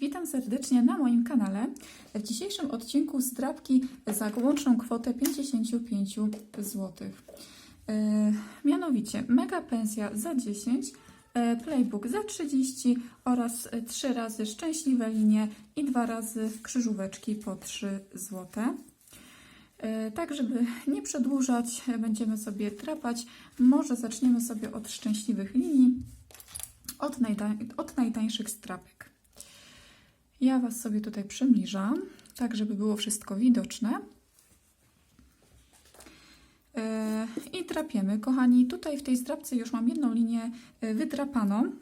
witam serdecznie na moim kanale. W dzisiejszym odcinku zdrabki za łączną kwotę 55 zł. E, mianowicie mega pensja za 10, e, playbook za 30 oraz 3 razy szczęśliwe linie i 2 razy krzyżóweczki po 3 zł. E, Tak, żeby nie przedłużać, będziemy sobie trapać. Może zaczniemy sobie od szczęśliwych linii, od, najta- od najtańszych strapek. Ja Was sobie tutaj przybliżam, tak żeby było wszystko widoczne. E, I trapiemy. Kochani, tutaj w tej zdrabce już mam jedną linię e, wydrapaną.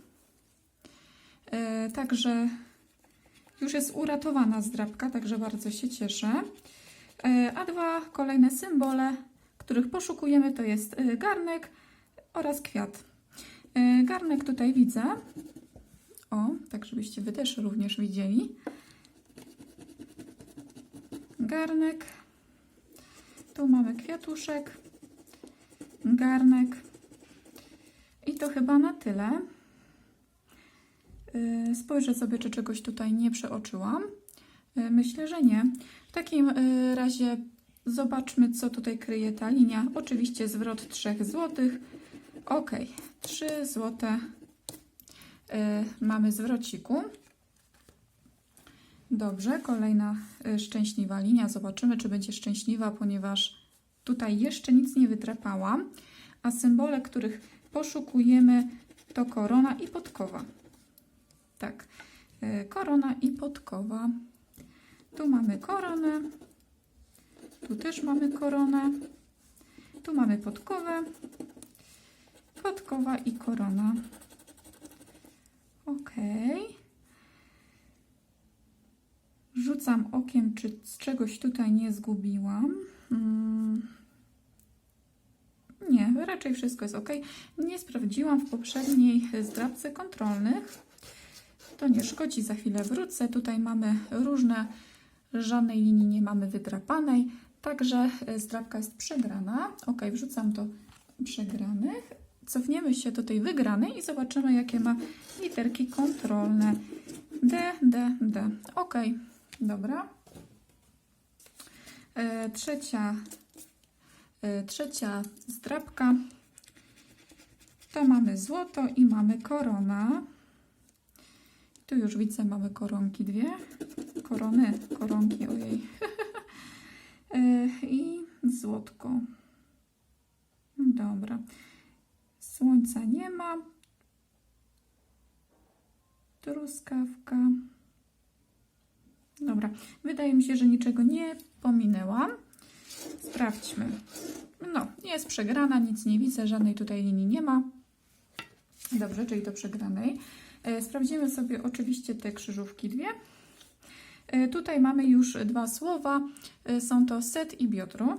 E, Także już jest uratowana zdrabka, także bardzo się cieszę. A dwa kolejne symbole, których poszukujemy, to jest garnek oraz kwiat. Garnek tutaj widzę. O, tak żebyście Wy też również widzieli. Garnek. Tu mamy kwiatuszek. Garnek. I to chyba na tyle. E, Spojrzę sobie, czy czegoś tutaj nie przeoczyłam. E, Myślę, że nie. W takim e, razie zobaczmy, co tutaj kryje ta linia. Oczywiście zwrot 3 zł. Ok, 3 zł e, mamy zwrociku. Dobrze, kolejna e, szczęśliwa linia. Zobaczymy, czy będzie szczęśliwa, ponieważ tutaj jeszcze nic nie wytrapałam, a symbole, których poszukujemy, to korona i podkowa. Tak, e, korona i podkowa. Tu mamy koronę, tu też mamy koronę, tu mamy podkowę, podkowa i korona. Ok. Rzucam okiem, czy czegoś tutaj nie zgubiłam. Mm. Nie, raczej wszystko jest ok. Nie sprawdziłam w poprzedniej zdrabce kontrolnych. To nie szkodzi, za chwilę wrócę. Tutaj mamy różne, żadnej linii nie mamy wydrapanej, także e, zdrabka jest przegrana. Ok, wrzucam to przegranych. Cofniemy się do tej wygranej i zobaczymy, jakie ma literki kontrolne. D, D, D. Ok, dobra. E, trzecia, e, trzecia zdrabka. To mamy złoto i mamy korona. Tu już widzę, mamy koronki dwie. Korony, koronki, ojej. E, I złotko. Dobra. Słońca nie ma. Truskawka. Dobra. Wydaje mi się, że niczego nie pominęłam. Sprawdźmy. No, jest przegrana, nic nie widzę, żadnej tutaj linii nie ma. Dobrze, czyli do przegranej. E, Sprawdzimy sobie oczywiście te krzyżówki dwie. E, Tutaj mamy już dwa słowa. E, Są to set i biodro.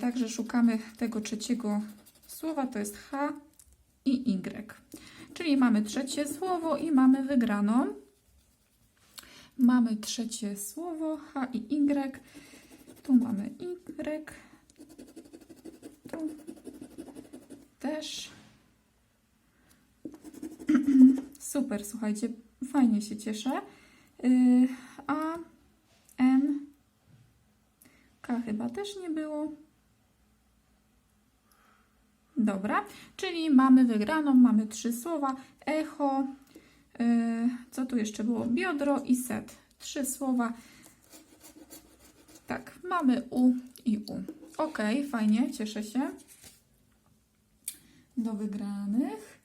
Także szukamy tego trzeciego słowa, to jest H i Y. Czyli mamy trzecie słowo i mamy wygraną. Mamy trzecie słowo H i Y. Tu mamy Y. Tu też. Super, słuchajcie, fajnie się cieszę. Yy, A, M, K chyba też nie było. Dobra, czyli mamy wygraną, mamy trzy słowa. Echo, yy, co tu jeszcze było? Biodro i set. Trzy słowa. Tak, mamy U i U. Ok, fajnie, cieszę się. Do wygranych.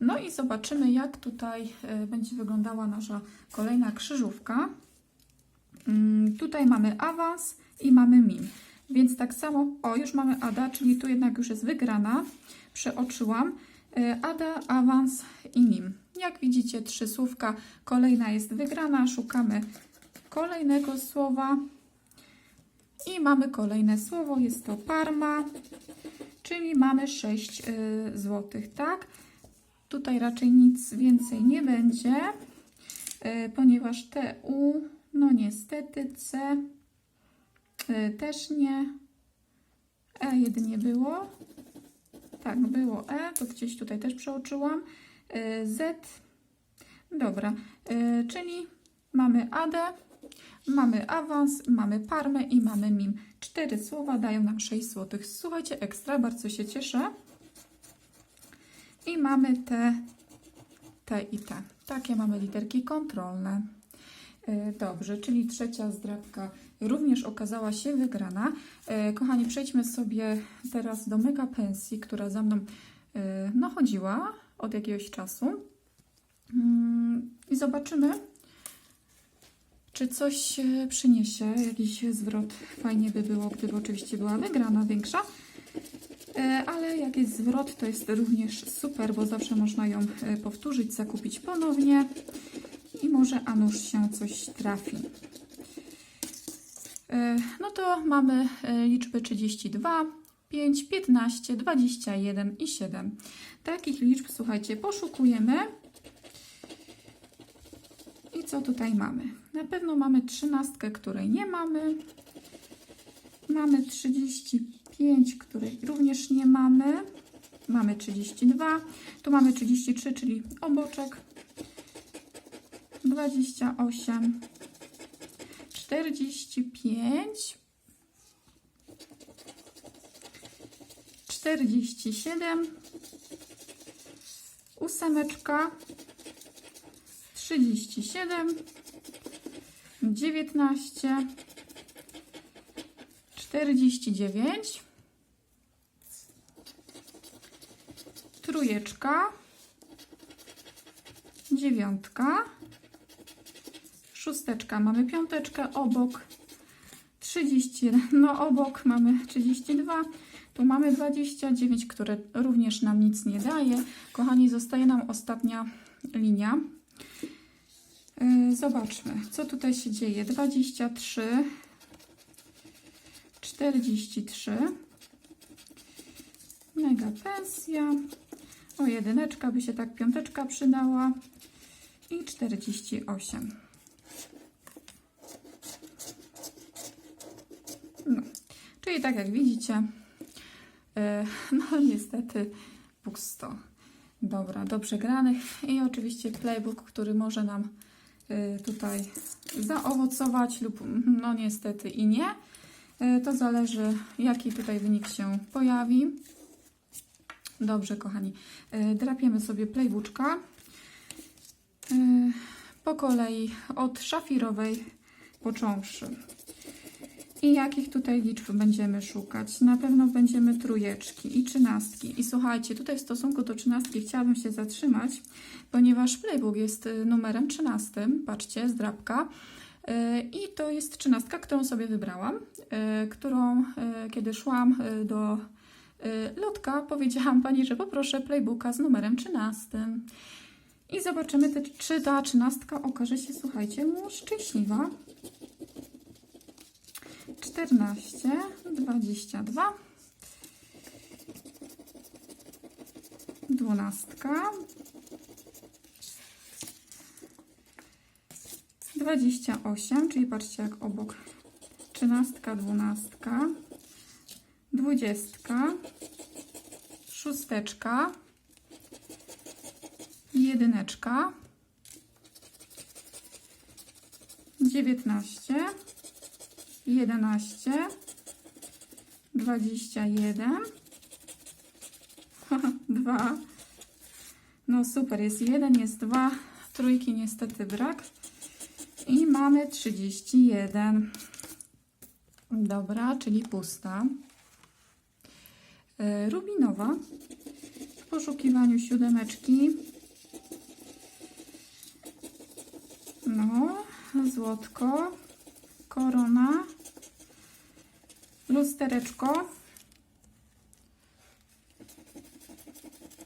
No i zobaczymy, jak tutaj e, będzie wyglądała nasza kolejna krzyżówka. Mm, Tutaj mamy awans i mamy min. Więc tak samo, o już mamy Ada, czyli tu jednak już jest wygrana. Przeoczyłam. E, Ada, awans i mim. Jak widzicie, trzy słówka. Kolejna jest wygrana. Szukamy kolejnego słowa. I mamy kolejne słowo. Jest to Parma, czyli mamy 6 złotych, tak? Tutaj raczej nic więcej nie będzie, e, ponieważ te U, no niestety C e, też nie. E jedynie było. Tak, było E, to gdzieś tutaj też przeoczyłam. E, Z, dobra, e, czyli mamy AD, mamy awans, mamy parmę i mamy mim. Cztery słowa dają nam 6 zł. Słuchajcie, ekstra, bardzo się cieszę. I mamy te, te i te. Takie mamy literki kontrolne. Dobrze, czyli trzecia zdrabka również okazała się wygrana. E, Kochani, przejdźmy sobie teraz do mega pensji, która za mną e, no, chodziła od jakiegoś czasu. Mm, I zobaczymy, czy coś e, przyniesie, jakiś zwrot. Fajnie by było, gdyby oczywiście była wygrana większa. Ale jak jest zwrot, to jest również super, bo zawsze można ją powtórzyć, zakupić ponownie i może a nuż się coś trafi. E, No to mamy e, liczby 32, 5, 15, 21 i 7. Takich liczb, słuchajcie, poszukujemy. I co tutaj mamy? Na pewno mamy trzynastkę, której nie mamy. Mamy 35, której również nie mamy. Mamy 32. Tu mamy 33, czyli oboczek. 28. 45. 47. Ósemeczka. 37, 19, 49, trójeczka, dziewiątka, szósteczka, mamy piąteczkę obok, 31, no obok mamy 32, tu mamy 29, które również nam nic nie daje. Kochani, zostaje nam ostatnia linia. Yy, Zobaczmy, co tutaj się dzieje. 23, 43, mega pensja. O, jedyneczka by się tak, piąteczka przydała. I 48. No, czyli tak jak widzicie, yy, no niestety pusto. Dobra, do przegranych i oczywiście playbook, który może nam y, tutaj zaowocować lub no niestety i nie. Y, To zależy jaki tutaj wynik się pojawi. Dobrze kochani, drapiemy sobie playbooczka po kolei od szafirowej począwszy. I jakich tutaj liczb będziemy szukać? Na pewno będziemy trójeczki i trzynastki. I słuchajcie, tutaj w stosunku do trzynastki chciałabym się zatrzymać, ponieważ playbook jest y, numerem trzynastym. Patrzcie, zdrabka. Y, I to jest trzynastka, którą sobie wybrałam, y, którą kiedy szłam do lotka, powiedziałam pani, że poproszę playbooka z numerem trzynastym. I zobaczymy, czy ta trzynastka okaże się, słuchajcie, szczęśliwa. 14, 22, dwunastka, 28, czyli patrzcie jak obok, trzynastka, dwunastka, dwudziestka, szósteczka, jedyneczka, 19, 11, 21, 2. No super, jest 1, jest 2, trójki niestety brak. I mamy 31. Dobra, czyli pusta. E, Rubinowa. W poszukiwaniu siódemeczki. No, złotko, korona, lustereczko,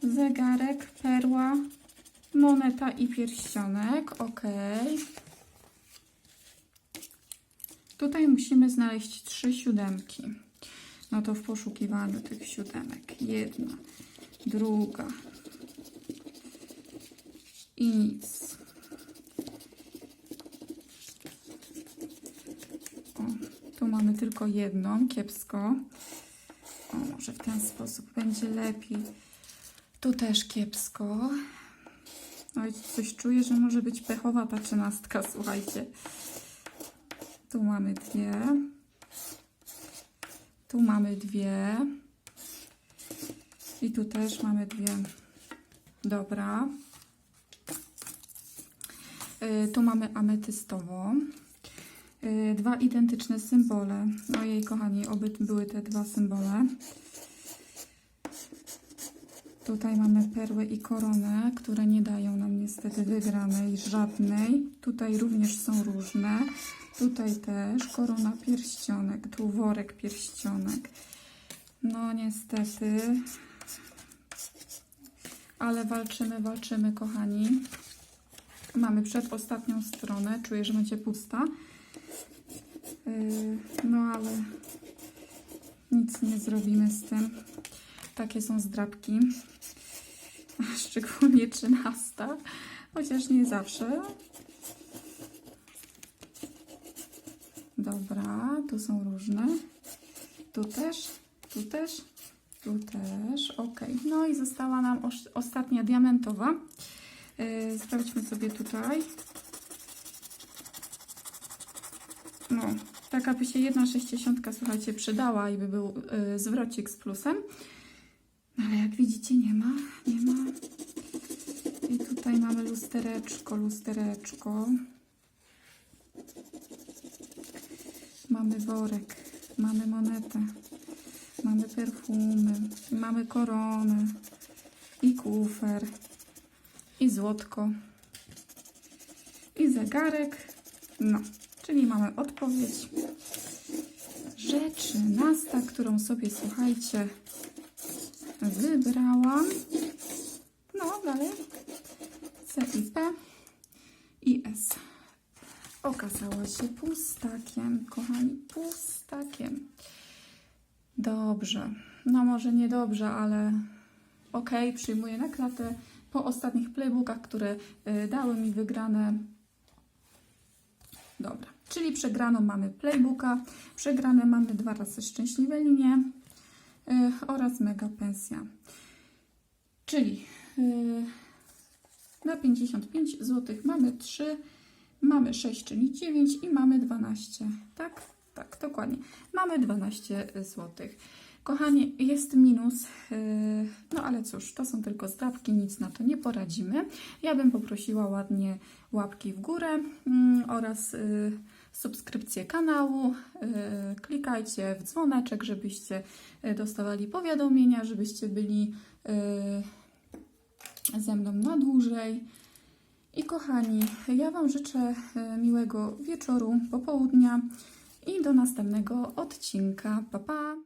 zegarek, perła, moneta i pierścionek. Ok. Tutaj musimy znaleźć trzy siódemki. No to w poszukiwaniu tych siódemek. Jedna, druga i nic. O, tu mamy tylko jedną, kiepsko. O, może w ten sposób będzie lepiej. Tu też kiepsko. Oj, coś czuję, że może być pechowa ta trzynastka, słuchajcie. Tu mamy dwie. Tu mamy dwie. I tu też mamy dwie. Dobra. Y, Tu mamy ametystową. Y, Dwa identyczne symbole. Ojej, kochani, oby były te dwa symbole. Tutaj mamy perły i koronę, które nie dają nam niestety wygranej żadnej. Tutaj również są różne. Tutaj też korona pierścionek, tu worek pierścionek. No niestety. Ale walczymy, walczymy, kochani. Mamy przedostatnią stronę. Czuję, że będzie pusta. Yy, No ale nic nie zrobimy z tym. Takie są zdrabki. Szczególnie trzynasta. Chociaż nie zawsze. Dobra, tu są różne. Tu też, tu też, tu też. Ok. No i została nam ostatnia diamentowa. Yy, sprawdźmy sobie tutaj. No, taka by się jedna sześćdziesiątka, słuchajcie, przydała i by był y, zwrocik z plusem. No, Ale jak widzicie, nie ma, nie ma. I tutaj mamy lustereczko, lustereczko. Mamy worek, mamy monetę, mamy perfumy, mamy koronę i kufer, i złotko, i zegarek. No, czyli mamy odpowiedź. Rzecz nasta, którą sobie, słuchajcie, wybrałam. No, dalej. C i P i S. Okazała się pustakiem, kochani, pustakiem. Dobrze. No może nie dobrze, ale okej, przyjmuję na klatę. Po ostatnich playbookach, które y, dały mi wygrane Dobra, czyli przegraną mamy playbooka, przegrane mamy dwa razy szczęśliwe linie y, oraz mega pensja. Czyli y, na 55 zł mamy 3, mamy 6, czyli 9 i mamy 12. Tak, tak, dokładnie. Mamy 12 zł. Kochani, jest minus, yy, no ale cóż, to są tylko zdrabki, nic na to nie poradzimy. Ja bym poprosiła ładnie łapki w górę mm, oraz subskrypcję kanału, y, klikajcie w dzwoneczek, żebyście y, dostawali powiadomienia, żebyście byli y, ze mną na dłużej. I kochani, ja Wam życzę miłego wieczoru, popołudnia i do następnego odcinka. Pa, pa!